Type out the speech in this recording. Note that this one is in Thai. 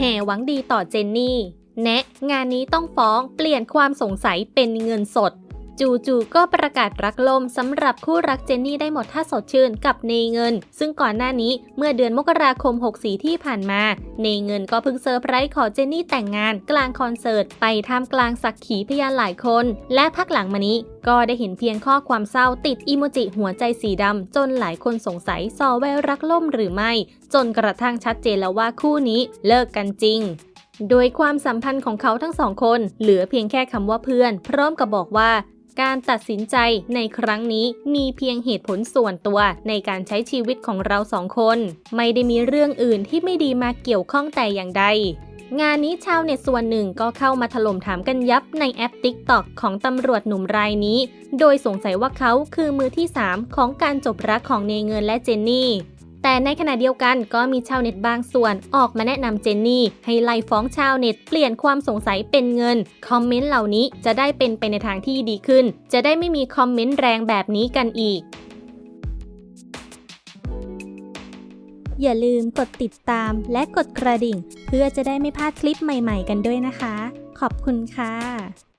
แห่หวังดีต่อเจนนี่ แนะ งานนี้ต้องฟ้องเปลี่ยนความสงสัยเป็นเงินสด จู่ๆก็ประกาศรักลมสำหรับคู่รักเจนนี่ได้หมดท่าสดชื่นกับเนเงิน ซึ่งก่อนหน้านี้เมื่อเดือนมกราคม 64 ที่ผ่านมา เนเงินก็เพิ่งเซอร์ไพรส์ขอเจนนี่แต่งงานกลางคอนเสิร์ต ไปท่ามกลางสักขีพยานหลายคน และพักหลังมานี้ก็ได้เห็นเพียงข้อความเศร้าติดอีโมจิหัวใจสีดำ จนหลายคนสงสัยซอแววรักล่มหรือไม่ จนกระทั่งชัดเจนแล้วว่าคู่นี้เลิกกันจริงโดยความสัมพันธ์ของเขาทั้งสองคน เหลือเพียงแค่คำว่าเพื่อน พร้อมกับบอกว่า การตัดสินใจในครั้งนี้มีเพียงเหตุผลส่วนตัวในการใช้ชีวิตของเราสองคน ไม่ได้มีเรื่องอื่นที่ไม่ดีมาเกี่ยวข้องแต่อย่างใดงานนี้ชาวเน็ตส่วนหนึ่งก็เข้ามาถล่มถามกันยับในแอป TikTok ของตำรวจหนุ่มรายนี้ โดยสงสัยว่าเขาคือมือที่ 3 ของการจบรักของเนเงินและเจนนี่ ในขณะเดียวกันก็มีชาวเน็ตบางส่วนออกมาแนะนำเจนนี่ ให้ไล่ฟ้องชาวเน็ตเปลี่ยนความสงสัยเป็นเงิน คอมเมนต์เหล่านี้จะได้เป็นไปในทางที่ดีขึ้น จะได้ไม่มีคอมเมนต์แรงแบบนี้กันอีก อย่าลืมกดติดตามและกดกระดิ่ง เพื่อจะได้ไม่พลาดคลิปใหม่ ๆ กันด้วยนะคะ ขอบคุณค่ะ